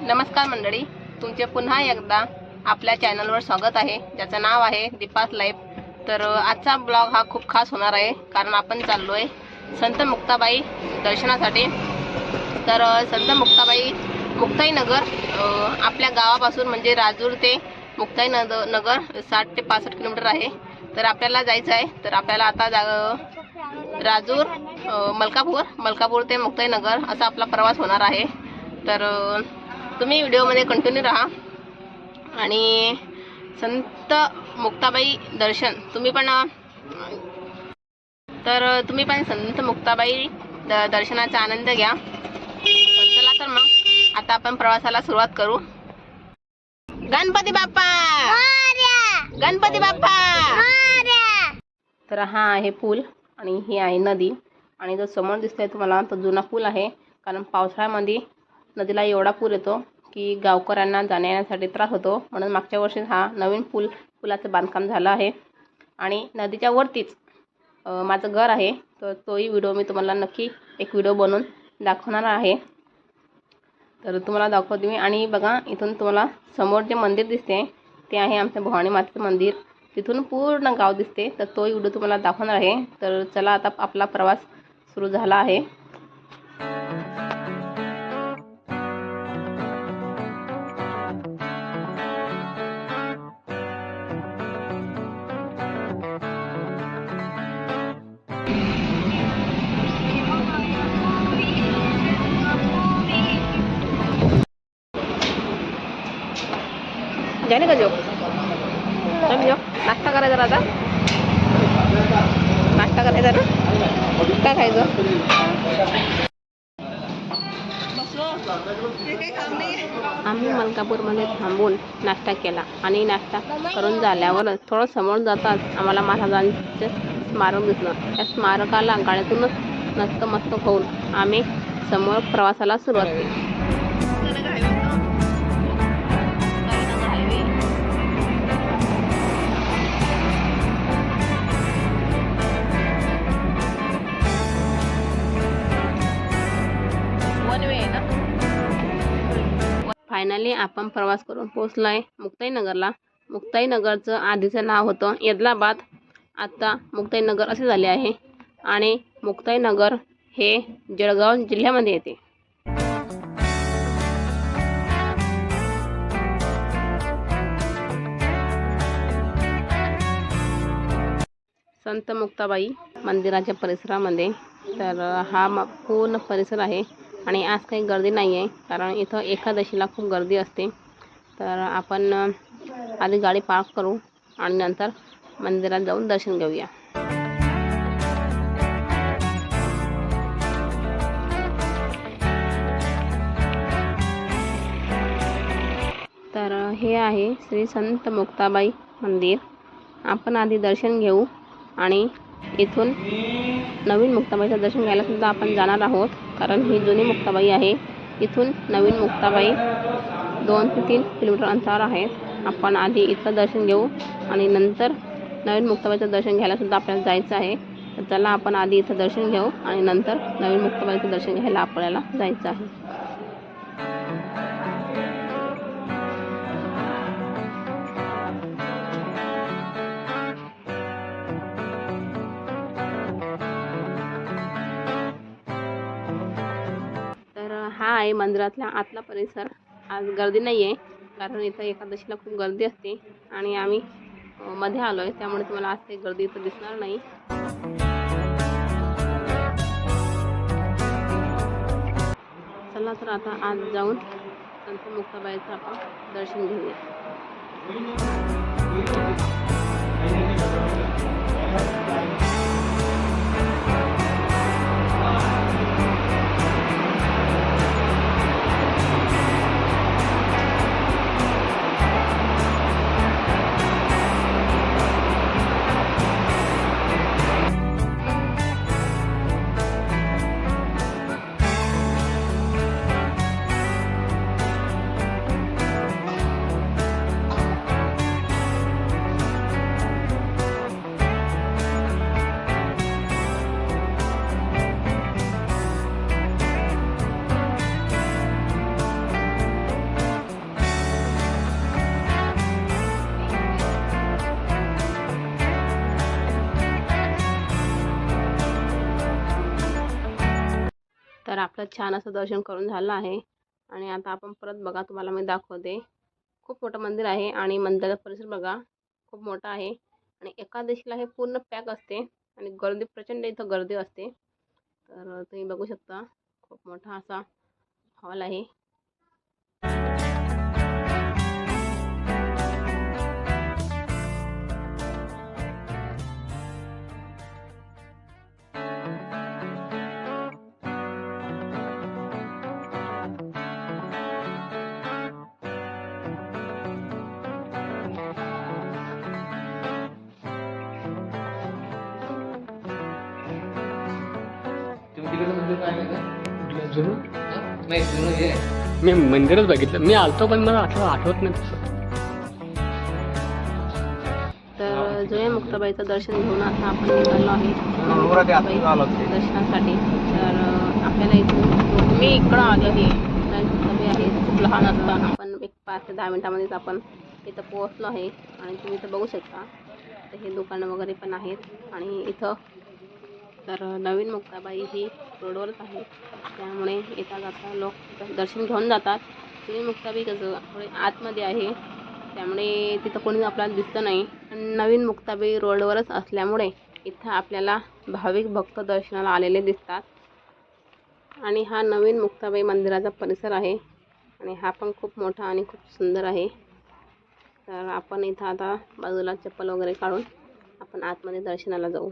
नमस्कार मंडळी तुमचे पुन्हा एकदा आपल्या चॅनलवर स्वागत आहे. ज्याचं नाव आहे दीपास लाईफ. तर आजचा ब्लॉग हा खूप खास होणार आहे कारण आपण चाललो आहे संत मुक्ताबाई दर्शनासाठी. तर संत मुक्ताबाई मुक्ताईनगर आपल्या गावापासून म्हणजे राजूर ते मुक्ताई नद नगर साठ ते पासष्ट किलोमीटर आहे. तर आपल्याला जायचं आहे. तर आपल्याला आता जा राजूर मलकापूर मलकापूर ते मुक्ताईनगर असा आपला प्रवास होणार आहे. तर तुम्ही व्हिडिओमध्ये कंटिन्यू राहा. आणि संत मुक्ताबाई दर्शन तुम्ही पण तर तुम्ही पण संत मुक्ताबाई द दर्शनाचा आनंद घ्या. चला तर मग आता आपण प्रवासाला सुरुवात करू. गणपती बाप्पा! गणपती बाप्पा! तर हा आहे पूल आणि ही आहे नदी. आणि जो समोर दिसतोय तुम्हाला तो जुना पूल आहे. कारण पावसाळ्यामध्ये नदीला एवढा पूर येतो की गावकऱ्यांना जाण्या येण्यासाठी त्रास होतो. म्हणून मागच्या वर्षी हा नवीन पूल पुलाचं बांधकाम झालं आहे. आणि नदीच्या वरतीच माझं घर आहे. तर तोही व्हिडिओ मी तुम्हाला नक्की एक व्हिडिओ बनवून दाखवणार आहे. तर तुम्हाला दाखवते मी. आणि बघा इथून तुम्हाला समोर जे मंदिर दिसते ते आहे आमच्या भवानी मातेचं मंदिर. तिथून पूर्ण गाव दिसते. तर तोही व्हिडिओ तुम्हाला दाखवणार आहे. तर चला आता आपला प्रवास सुरू झाला आहे. झाले का जो चल जो नाश्ता करायचा आता नाश्ता करायचा ना काय खायचं आम्ही मलकापूरमध्ये थांबून नाश्ता केला आणि नाश्ता करून झाल्यावर थोडं समोर जाताच आम्हाला महाराजांचे स्मारक दिसलं. त्या स्मारकाला गाड्यातूनच मस्त होऊन आम्ही समोर प्रवासाला सुरुवात केली. फायनली आपण प्रवास करून पोहोचलो आहे मुक्ताईनगरला. मुक्ताईनगरचं आधीचं नाव होतं येदलाबाद. आता मुक्ताईनगर असे झाले आहे आणि मुक्ताईनगर हे जळगाव जिल्ह्यामध्ये येते. संत मुक्ताबाई मंदिराच्या परिसरामध्ये. तर हा पूर्ण परिसर आहे. आणि आज काही गर्दी नाही आहे कारण इथं एकादशीला खूप गर्दी असते. तर आपण आधी गाडी पार्क करू आणि नंतर मंदिरात जाऊन दर्शन घेऊया. तर हे आहे श्री संत मुक्ताबाई मंदिर. आपण आधी दर्शन घेऊ आणि इथून नवीन मुक्ताबाईचं दर्शन घ्यायला सुद्धा आपण जाणार आहोत. कारण ही जुनी मुक्ताबाई आहे. इथून नवीन मुक्ताबाई दोन ते तीन किलोमीटर अंतरावर आहेत. आपण आधी इथलं दर्शन घेऊ आणि नंतर नवीन मुक्ताबाईचं दर्शन घ्यायलासुद्धा आपल्याला जायचं आहे. तर चला आपण आधी इथं दर्शन घेऊ आणि नंतर नवीन मुक्ताबाईचं दर्शन घ्यायला आपल्याला जायचं आहे. हा आहे मंदिरातला आतला परिसर. आज गर्दी नाही आहे कारण इथं एकादशीला खूप गर्दी असते आणि आम्ही मध्ये आलो आहे त्यामुळे तुम्हाला आज काही गर्दी इथं दिसणार नाही. चला तर आता आज जाऊन संत मुक्ताबाईचं आपण दर्शन घेऊया. तर आपलं छान असं दर्शन करून झालं आहे. आणि आता आपण परत बघा तुम्हाला मी दाखवते. खूप मोठं मंदिर आहे आणि मंदिराचा परिसर बघा खूप मोठा आहे. आणि एकादशीला हे पूर्ण पॅक असते आणि गर्दी प्रचंड इथं गर्दी असते. तर तुम्ही बघू शकता खूप मोठा असा हॉल आहे. तुम्ही तिकडे मंदिर पाहिलं का जुनं? नाही जुनं हे. आहे. मी मंदिरच बघितलं. मी आलतो पण मला आठवत आठवत नाही तसं. तर जुया मुक्ताबाईचं दर्शन घेऊन आता आपण निघालो आहे. दर्शनासाठी. तर आपल्याला इथून मी इकडं आलो आहे. मुक्ताबाई आहे खूप लहान असताना. आपण एक पाच ते दहा मिनिटामध्येच आपण इथं पोहोचलो आहे. आणि तुम्ही इथं बघू शकता. तर हे दुकानं वगैरे पण आहेत. आणि इथं तर नवीन मुक्ताबाई ही रोडवरच आहे. त्यामुळे येता जाता लोक दर्शन घेऊन जातात. जुनी मुक्ताबाई कसं थोडे आतमध्ये आहे. त्यामुळे तिथं कोणी आपल्याला दिसतं नाही. आणि नवीन मुक्ताबाई रोडवरच असल्यामुळे इथं आपल्याला भाविक भक्त दर्शनाला आलेले दिसतात. आणि हा नवीन मुक्ताबाई मंदिराचा परिसर आहे. आणि हा पण खूप मोठा आणि खूप सुंदर आहे. तर आपण इथं आता बाजूला चप्पल वगैरे काढून आपण आतमध्ये दर्शनाला जाऊ.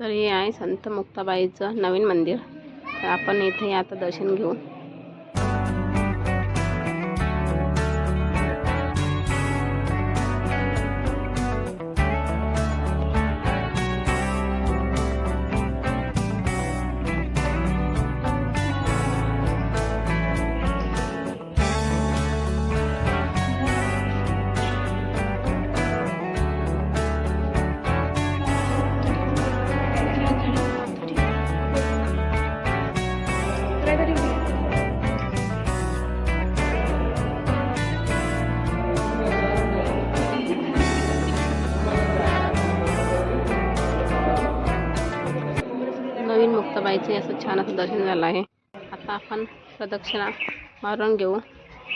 तर हे आहे संत मुक्ताबाईचं नवीन मंदिर. तर आपण इथे आता दर्शन घेऊ मुक्ताबाईचे असं छान असं दर्शन झालं आहे. आता आपण प्रदक्षिणा मारून घेऊ.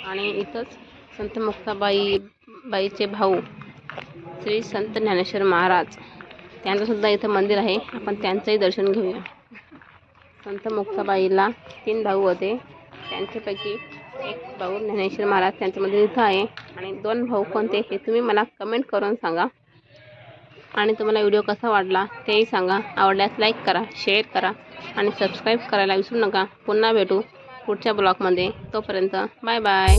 आणि इथंच संत मुक्ताबाई बाईचे भाऊ श्री संत ज्ञानेश्वर महाराज त्यांचंसुद्धा इथं मंदिर आहे. आपण त्यांचंही दर्शन घेऊया. संत मुक्ताबाईला तीन भाऊ होते. त्यांच्यापैकी एक भाऊ ज्ञानेश्वर महाराज त्यांचं मंदिर इथं आहे. आणि दोन भाऊ कोणते हे तुम्ही मला कमेंट करून सांगा. आणि तुम्हाला व्हिडिओ कसा वाटला तेही सांगा. आवडल्यास लाईक करा शेअर करा. आणि सबस्क्राईब करायला विसरू नका. पुन्हा भेटू पुढच्या ब्लॉगमध्ये तोपर्यंत बाय बाय